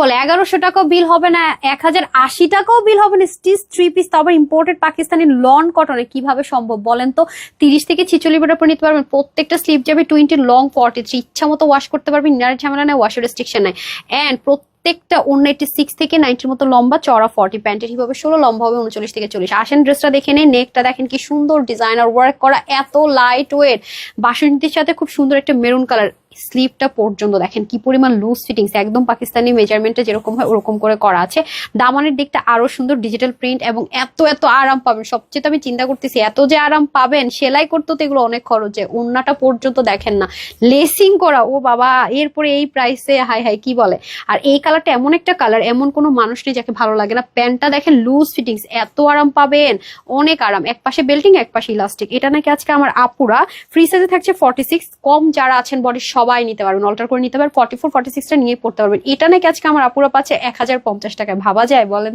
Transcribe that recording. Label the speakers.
Speaker 1: বলে, এগারোশো টাকাও বিল হবে না এক হাজার আশি টাকাও বিল হবে না স্টিচ থ্রি পিস তো আবার ইম্পোর্টেড পাকিস্তানি লন কটনে কীভাবে সম্ভব বলেন তো? তিরিশ থেকে ছিচল্লিশ মিটার নিতে পারবেন, প্রত্যেকটা স্লিপ যাবে টোয়েন্টি লং ফর্টি ইচ্ছা মতো ওয়াশ করতে পারবেন ইনারের ঝামেলা নেই ওয়াশের রেস্ট্রিকশন নাই। অ্যান্ড প্রত্যেকটা ওন এইটি সিক্স থেকে নাইনটির মতো লম্বা চড়া ফর্টি প্যান্টের হিসাবে ষোলো, লম্বা হবে উনচল্লিশ থেকে চল্লিশ। আসেন ড্রেসটা দেখে নেই, নেকটা দেখেন কি সুন্দর ডিজাইনার ওয়ার্ক করা, এত লাইট ওয়েট বাসন্তীর সাথে খুব সুন্দর একটা মেরুন কালার স্লিপটা পর্যন্ত দেখেন, কি পরিমাণ লুজ ফিটিংস একদম পাকিস্তানি মেজারমেন্টে যেরকম হয় ওরকম করে করা আছে। দামানের দিকটা আরও সুন্দর ডিজিটাল প্রিন্ট এবং এত এত আরাম পাবেন। সবচেয়ে তো আমি চিন্তা করতেছি, এত যে আরাম পাবেন, সেলাই করতে তো এগুলো অনেক খরচে ওন্নাটা পর্যন্ত দেখেন না। লেসিং করা, ও বাবা, এরপরে এই প্রাইসে হাই হাই কি বলে? আর এই কালারটা এমন একটা কালার, এমন কোনো মানুষ নেই যাকে ভালো লাগে না। প্যান্টটা দেখেন লুজ ফিটিংস এত আরাম পাবেন, অনেক আরাম। এক পাশে বেল্টিং এক পাশে ইলাস্টিক এটা নাকি আজকে আমার আপুরা ফ্রি সাইজে থাকছে ফর্টি সিক্স কম যারা আছেন বডি সবাই নিতে পারবেন অল্টার করে নিতে পারবেন ফর্টি ফোর ফর্টি সিক্সটা নিয়ে পড়তে পারবেন। এটা নাকি আজকে আমার আপুরা পাচ্ছে এক হাজার পঞ্চাশ টাকায়, ভাবা যায় বলেন?